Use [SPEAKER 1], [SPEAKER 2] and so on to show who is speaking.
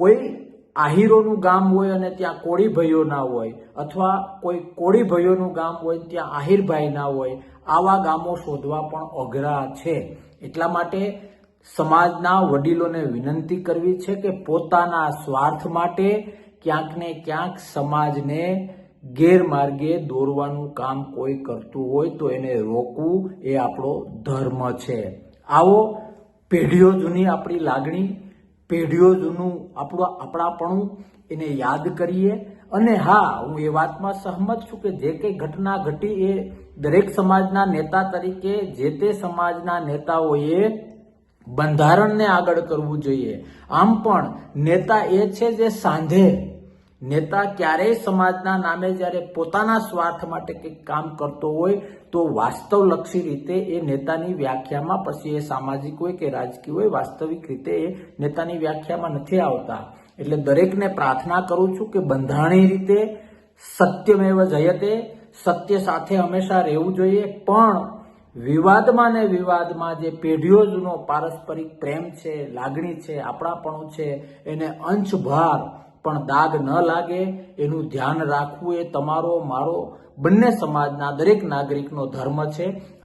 [SPEAKER 1] કોઈ આહીરોનું ગામ હોય અને ત્યાં કોળી ભાઈઓ ના હોય, અથવા કોઈ કોળી ભાઈઓનું ગામ હોય ત્યાં આહિરભાઈ ના હોય, આવા ગામો શોધવા પણ અઘરા છે. એટલા માટે સમાજના વડીલોને વિનંતી કરવી છે કે પોતાના સ્વાર્થ માટે ક્યાંક ને ક્યાંક સમાજને ગેરમાર્ગે દોરવાનું કામ કોઈ કરતું હોય તો એને રોકવું એ આપણો ધર્મ છે. આવો પેઢીઓ જૂની આપણી લાગણી પેઢીઓ જૂનું આપણું આપણાપણું એને યાદ કરીએ. અને હા, હું એ વાતમાં સહમત છું કે જે કંઈ ઘટના ઘટી એ દરેક સમાજના નેતા તરીકે જે તે સમાજના નેતાઓએ બંધારણને આગળ કરવું જોઈએ. આમ પણ નેતા એ છે જે સાંધે નેતા ક્યારેય સમાજના નામે જ્યારે પોતાના સ્વાર્થ માટે કંઈક કામ કરતો હોય, તો વાસ્તવલક્ષી રીતે એ નેતાની વ્યાખ્યામાં, પછી એ સામાજિક હોય કે રાજકીય હોય, વાસ્તવિક રીતે એ નેતાની વ્યાખ્યામાં નથી આવતા. એટલે દરેકને પ્રાર્થના કરું છું કે બંધારણીય રીતે સત્યમેવ જયતે સત્ય સાથે હંમેશા રહેવું જોઈએ, પણ વિવાદમાં ને વિવાદમાં જે પેઢીઓ જૂનો પારસ્પરિક પ્રેમ છે, લાગણી છે, આપણાપણું છે, એને અંશભાર પણ દાગ ન લાગે, એનું ધ્યાન રાખવું એ તમારો, મારો, બંને સમાજના દરેક નાગરિકનો ધર્મ છે.